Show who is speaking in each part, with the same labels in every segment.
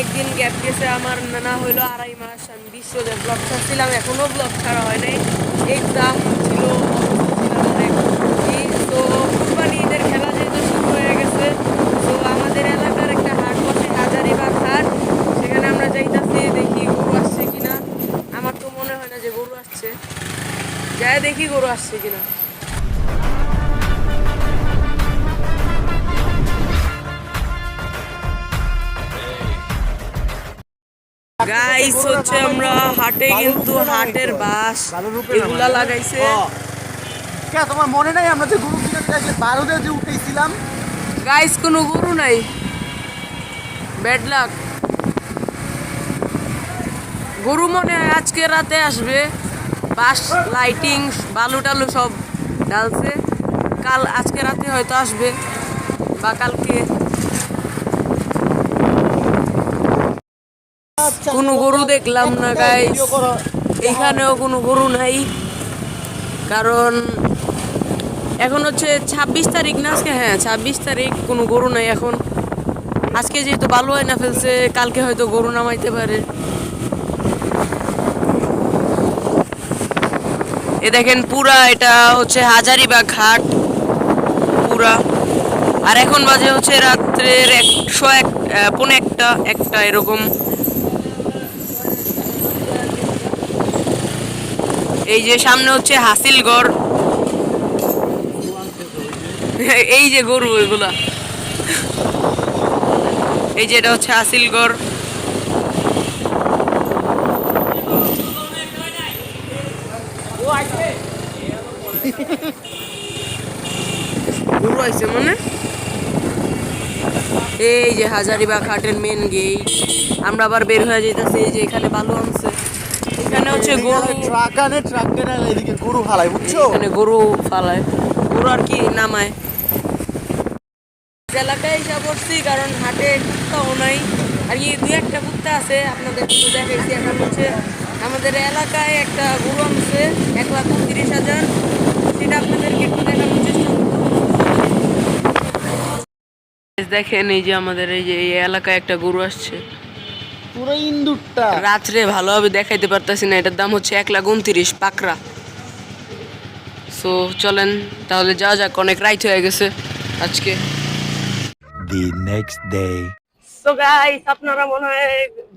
Speaker 1: অনেক দিন গ্যাপ গেছে, আমার না হইল আড়াই মাস, আমি বিশ্বদের ব্লগ ছাড়ছিলাম এখনও ব্লগ ছাড়া হয় নাই। এক্সাম ছিল অনেক তো খেলা যেহেতু শুরু হয়ে গেছে, তো আমাদের এলাকার একটা হাট হাট। সেখানে আমরা দেখি গরু আসছে কিনা। আমার তো মনে হয় না যে গরু আসছে। যাই দেখি গরু আসছে কিনা। হাটে কিন্তু হাটের বাস এগুলা লাগাইছে।
Speaker 2: কে তোমার মনে নাই আমরা যে গরু কিনে বারোদে যে উঠেছিলাম?
Speaker 1: গাইস কোনো গরু নাই। ব্যাড লাক গরু মনে হয় আজকে রাতে আসবে। বাস লাইটিং বালু টালু সব ডালছে কাল আজকে রাতে হয়তো আসবে। বা কালকে কোনো গরু দেখলাম না গাইস এইখানেও কোনো গরু নাই। কারণ এখন হচ্ছে ছাব্বিশ তারিখ না আজকে? হ্যাঁ ছাব্বিশ তারিখ কোনো গরু নাই এখন। আজকে যেহেতু বালু হয় না ফেলছে কালকে হয়তো গরু নামাইতে পারে। এ দেখেন পুরা এটা হচ্ছে হাজারিবাগ ঘাট পুরা। আর এখন বাজে হচ্ছে রাত্রের একশো এক আহ, পৌনে একটা একটা এরকম। এই যে সামনে হচ্ছে হাসিলগড়। এই যে গরু এগুলা। এই যে এটা হচ্ছে হাসিলগড়। গরু মানে? এই যে হাজারিবাগ হাটের মেন গেট আমরা আবার বের হয়ে যাইতেছি, এই যে এখানে বালু আনছে। এখানে হচ্ছে গরু
Speaker 2: ট্রাক আনে ট্রাক এদিকে গরু ফালাই বুঝছ?
Speaker 1: এখানে গরু ফালায়। গরু আর কি নামায়। এলাকায় এসে পড়ছি কারণ হাটে কুত্তাও নাই। আর কি দুই একটা কুত্তা আছে আপনাদের দেখাইছি। এখন হচ্ছে আমাদের এলাকায় একটা গরু আনছে এক লাখ উনত্রিশ হাজার। সেটা আপনাদেরকে একটু দেখানোর চেষ্টা দেখেন এই যে আমাদের এই যে এই এলাকায় একটা গরু আসছে।
Speaker 2: পুরো ইন্দুরটা।
Speaker 1: রাত্রে ভালোভাবে দেখাইতে পারতাছি না এটার দাম হচ্ছে এক লাখ উনত্রিশ পাকড়া। সো চলেন তাহলে যাওয়া যাক অনেক রাইট হয়ে গেছে আজকে।
Speaker 3: The next day.
Speaker 1: তো গাইস আপনারা মনে হয়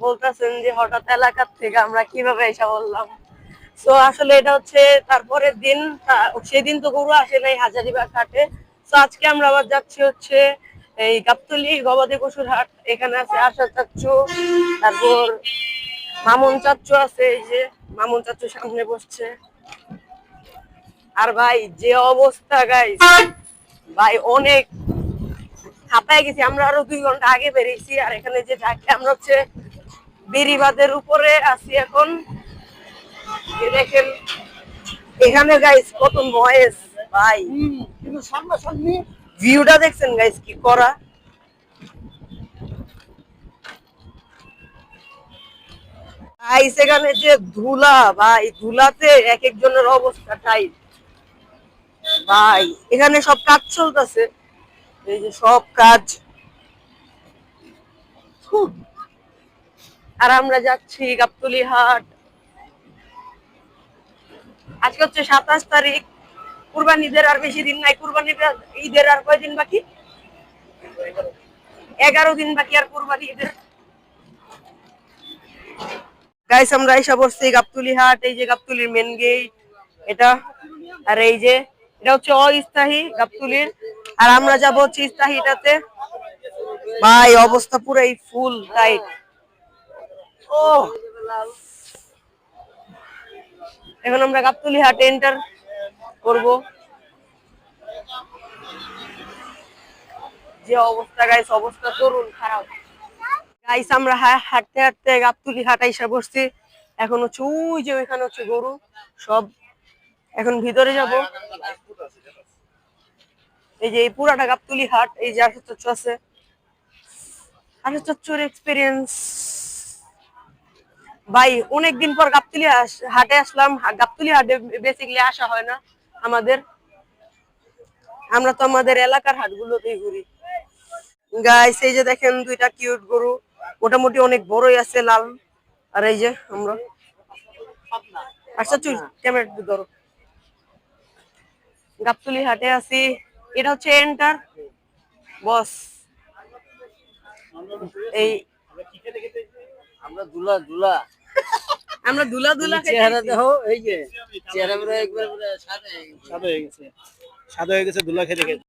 Speaker 1: বলতেছেন যে হঠাৎ এলাকার থেকে আমরা কীভাবে এসে বললাম। তো আসলে এটা হচ্ছে তারপরের দিন সেদিন তো গরু আসে নাই হাজারিবাগ হাটে তো আজকে আমরা আবার যাচ্ছি হচ্ছে এই গাবতলি, গবাদি পশুর হাট, এখানে আছে আশা চাচ্চু, তারপর মামুন চাচ্চু আছে, এই যে মামুন চাচ্চু সামনে বসছে। আর ভাই, যে অবস্থা গাইস ভাই, অনেক হাঁপায় গেছি। আমরা আরও দুই ঘণ্টা আগে বেরিয়েছি, আর এখানে যে ডাকে আমরা হচ্ছে বেরিবাদের উপরে আছি এখন। দেখেন, এখানে গাইস কত নয়েস ভাই।
Speaker 2: কিন্তু সামনাসামনি
Speaker 1: ভিউটা দেখছেন গাইস কি করা? গাইস এখানে যে ধুলা, ভাই, ধুলাতে এক একজনের অবস্থা টাইট। ভাই, এখানে সব কাজ চলতেছে। এই যে সব কাজ। আর আমরা যাচ্ছি গাবতলি হাট। আজকে হচ্ছে সাতাশ তারিখ। কুরবান ঈদের আর বেশি দিন নাই, কুরবানি ঈদের আর কয়দিন বাকি? এগারো দিন বাকি আর কুরবানি ঈদের। গাইস আমরা এসে পড়ছি গাবতলি হাট, এই যে গাবতলির মেন গেট এটা, আর এই যে, এটা হচ্ছে অস্থায়ী গাবতলির। আর আমরা যাব হচ্ছে স্থায়ীটাতে। ভাই, অবস্থা পুরাই ফুল টাইট ও! এখন আমরা গাবতলি হাটে এন্টার করব। যে অবস্থা গাইস অবস্থা তরুণ খারাপ। গাইস আমরা হাঁটতে হাঁটতে গাবতলি হাট এসে বসছি এখন হচ্ছে ওই যে ওইখানে হচ্ছে গরু, সব এখন ভিতরে যাব। এই যে এই পুরাটা গাবতুলি হাট এই যে আশা চচ্চু আছে। আশা চচ্চুর এক্সপিরিয়েন্স ভাই, অনেকদিন পর গাবতলি হাটে আসলাম। গাবতলি হাটে বেসিক্যালি আসা হয় না। আমাদের, আমরা তো আমাদের এলাকার হাটগুলোতেই ঘুরি। গাইস এই যে দেখেন দুইটা কিউট গরু, মোটামুটি অনেক বড়ই আছে, লাল। আর এই যে আমরা আচ্ছা চুল ক্যামেরা ধরো। গাবতলি হাটে আছি। এটা হচ্ছে এন্টার বস এই
Speaker 4: আমরা দুলা দুলা।
Speaker 1: আমরা দুলা দুলা
Speaker 4: চেহারা। দেখো এই যে চেহারা পুরো একবার পুরো সাদা হয়ে গেছে।
Speaker 2: সাদা হয়ে গেছে সাদা হয়ে গেছে দুলা খেতে খেতে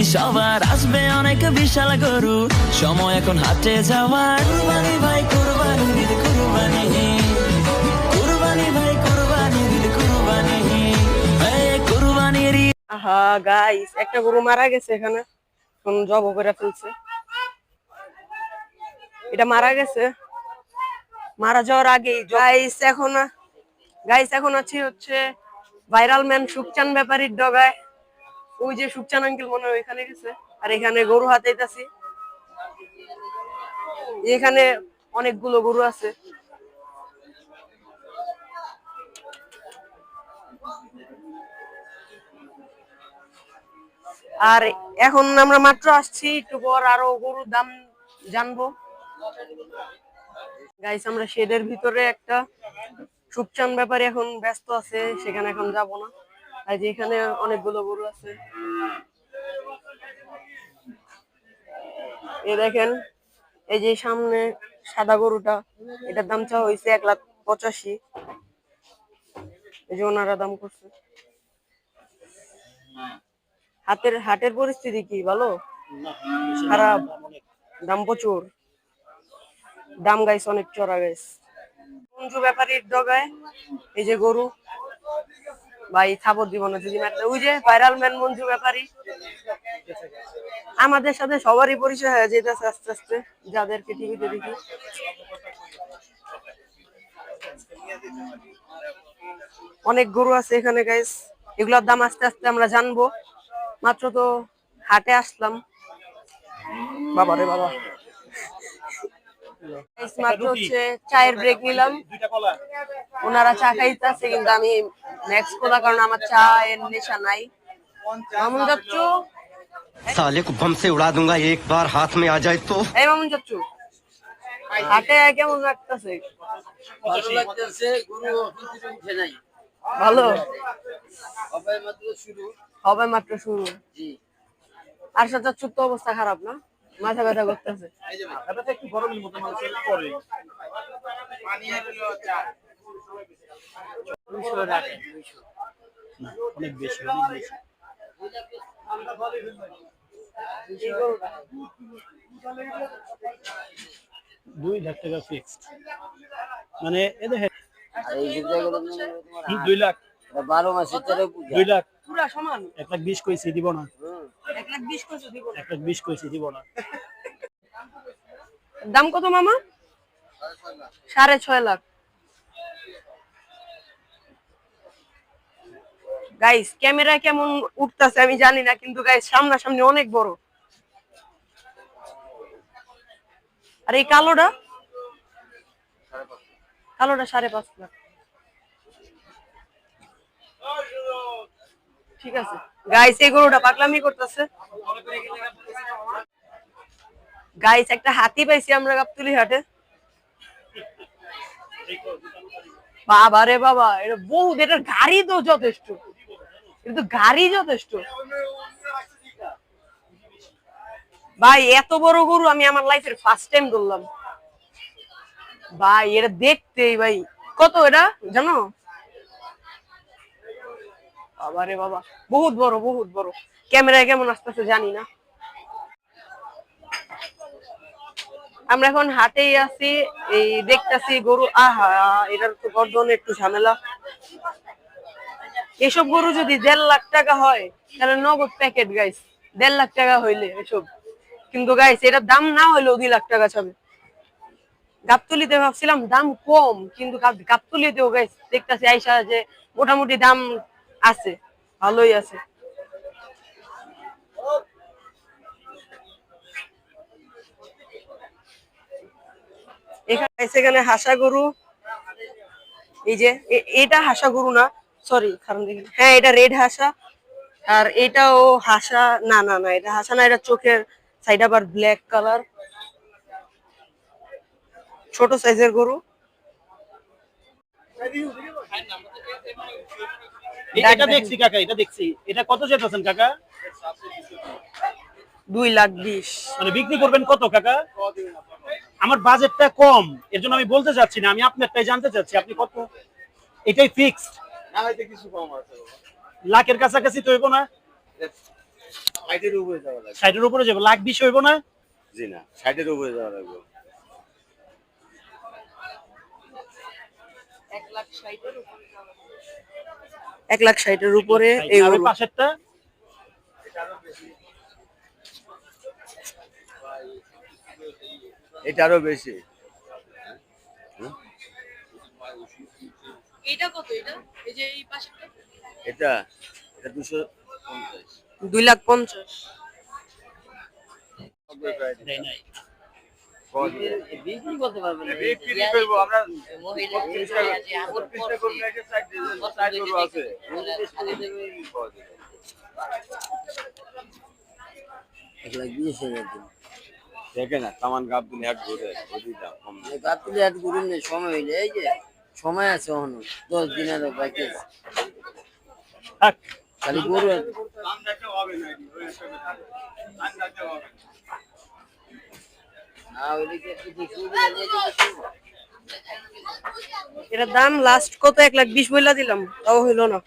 Speaker 5: দৌড়ানি সবার আসবে অনেক বিশাল গরু। সময় এখন হাটে যাওয়ার। কুরবানি ভাই, কুরবানি ঈদ কুরবানি। কুরবানি ভাই, কুরবানি ঈদ কুরবানি। কুরবানির
Speaker 1: আহা গাইস একটা গরু মারা গেছে এখানে। এখন জব করে ফেলছে। এটা মারা গেছে। মারা যাওয়ার আগে গাইস এখন গাইস এখন আছি হচ্ছে ভাইরাল ম্যান সুকচান ব্যাপারীর ডগায়। ওই যে সুকচান আঙ্কেল মনে হয় ওইখানে গেছে। আর এখানে গরু হাতাইতাছি। এখানে অনেকগুলো গরু আছে। আর এখন আমরা মাত্র আসছি, একটু পর আরও গরুর দাম জানব। গাইস আমরা শেডের ভিতরে একটা সুকচান ব্যাপারে এখন ব্যস্ত আছে, সেখানে এখন যাব না। আর যে এখানে অনেকগুলো গরু আছে। এই দেখেন, এই যে সামনে সাদা গরুটা, এটার দাম চাওয়া হয়েছে এক লাখ পঁচাশি। এই যে ওনারা দাম করছে। হাতের, হাটের পরিস্থিতি কি ভালো খারাপ, দাম প্রচুর। দাম গাইছে অনেক চড়া গাইস মঞ্জু ব্যাপারীর ডগায় এই যে গরু। ভাই থাপর দিব না, যদি ওই যে ভাইরাল ম্যান মঞ্জু ব্যাপারী। আমাদের সাথে সবারই পরিচয় হয়ে যেতেছে আস্তে আস্তে, যাদেরকে টিভিতে দেখি। অনেক গরু আছে এখানে গাইস এগুলোর দাম আস্তে আস্তে আমরা জানব। মাত্র তো হাটে আসলাম। বাবা রে বাবা। মাত্র হচ্ছে চায়ের ব্রেক নিলাম
Speaker 2: দুইটা কলা
Speaker 1: ওনারা চা খাইতেছে কিন্তু আমি ম্যাক্স কোলা কারণ আমার চা এর নেশা নাই মামুন যাচ্ছু
Speaker 6: साले को बम से उड़ा दूंगा एक बार हाथ में आ जाए तो
Speaker 1: এই মামুন যাচ্ছু হাটে কেমন লাগতেছে
Speaker 4: ভালো লাগতেছে গরু এখন কিছু উঠে নাই
Speaker 1: ভালো
Speaker 4: সবাই মাত্র শুরু
Speaker 1: হবে মাত্র শুরু
Speaker 4: জি
Speaker 1: আর সাথে চাচ্ছুর তো অবস্থা খারাপ না মাথা ব্যথা করতেছে।
Speaker 2: একটু গরমের মতো মানুষের পরে। না, অনেক বেশি অনেক বেশি। দুই লাখ টাকা ফিক্সড মানে এ দেখে
Speaker 4: আর এই যে জায়গাটা তোমার
Speaker 2: দুই লাখ।
Speaker 4: বারো মাসের চারে
Speaker 2: দুই লাখ।
Speaker 1: পুরা সমান।
Speaker 2: এক লাখ বিশ কইছি দিব না।
Speaker 1: লাখ বিশ কইছো দিব না।
Speaker 2: এক লাখ বিশ কইছি দিব না।
Speaker 1: দাম কত মামা? সাড়ে ছয় লাখ। গাইস ক্যামেরা কেমন উঠতেছে আমি জানি না কিন্তু গাইস সামনাসামনি অনেক বড়। আর এই কালোটা? কালোটা সাড়ে পাঁচ লাখ। ঠিক আছে। গাইস এই গরুটা পাগলামি করতেছে। গাইস একটা হাতি পাইছি আমরা গাবতুলি হাটে। বাবা রে বাবা, এটা বহুত এটার গাড়ি তো যথেষ্ট। এটা তো গাড়ি যথেষ্ট। ভাই, এত বড় গরু আমি আমার লাইফের ফার্স্ট টাইম ধরলাম। ভাই, এটা দেখতেই ভাই, কত এটা? জানো? বাবা, বহুত বড় বহুত বড়। ক্যামেরায় কেমন আসতেছে জানি না। আমরা এখন হাটেই আছি, এই দেখতাছি গরু, আহা, এটার তো গর্দন একটু ঝামেলা। এসব গরু যদি দেড় লাখ টাকা হয়, তাহলে নগদ প্যাকেট গাইস দেড় লাখ টাকা হইলে এসব। কিন্তু গাইস এটার দাম না হইলেও দুই লাখ টাকা ছাবে গাবতলিতে ভাবছিলাম দাম কম, কিন্তু গাব- গাবতলিতেও গাইস দেখতাছি আইসা যে মোটামুটি দাম আছে, ভালোই আছে। এখানে হাসা গরু। এই যে এটা হাসা গরু না সরি কারণ দেখি। হ্যাঁ এটা রেড হাসা, আর এটাও হাসা, না না না, এটা হাসা না, এটা চোখের সাইড আবার ব্ল্যাক কালার ছোট সাইজের গরু।
Speaker 7: এটা দেখছি কাকা এটা দেখছি। এটা কত যেতেছেন কাকা?
Speaker 1: দুই লাখ বিশ।
Speaker 7: মানে বিক্রি করবেন কত কাকা? আমার বাজেটটা কম এর জন্য আমি বলতে চাচ্ছি না আমি আপনারটাই জানতে চাচ্ছি আপনি কত? এটাই ফিক্সড
Speaker 2: না হয়তো কিছু কম আছে
Speaker 7: লাখের কাছাকাছি তো হইব না?
Speaker 2: হাইটের উপরে যাওয়া লাগবে।
Speaker 7: ষাটের উপরে যাব লাখ বিশ হইব না?
Speaker 2: জি না ষাটের উপরে যাওয়া লাগবে।
Speaker 1: এক লাখ ষাটের উপরে এই
Speaker 7: আর ওই
Speaker 1: গরু
Speaker 7: পাশেরটা?
Speaker 2: এটা আরও বেশি।
Speaker 1: এটা কত এটা? এই যে এই পাশেরটা?
Speaker 2: এটা এটা দুশো পঞ্চাশ।
Speaker 1: দুই লাখ পঞ্চাশ।
Speaker 7: নাই।
Speaker 4: বিক্রি করতে পারবেন না।
Speaker 2: বিক্রি করব আমরা
Speaker 4: মহিলা
Speaker 2: পঁচিশটা পঁচিশটা করে রেখে সাইড সাইড গরু আছে।
Speaker 4: এক লাখ বিশ দিন।
Speaker 2: দেখে না সামান গাব দিন এক ঘুরে ওই দাম কম।
Speaker 4: এই হাট ঘুরুন না, সময় হইলে এই যে সময় আছে এখনও দশ দিন আরও বাকি আছে। খালি গরু না একটু
Speaker 1: এটার দাম লাস্ট কত? এক লাখ বিশ বইলা দিলাম তাও হইল না।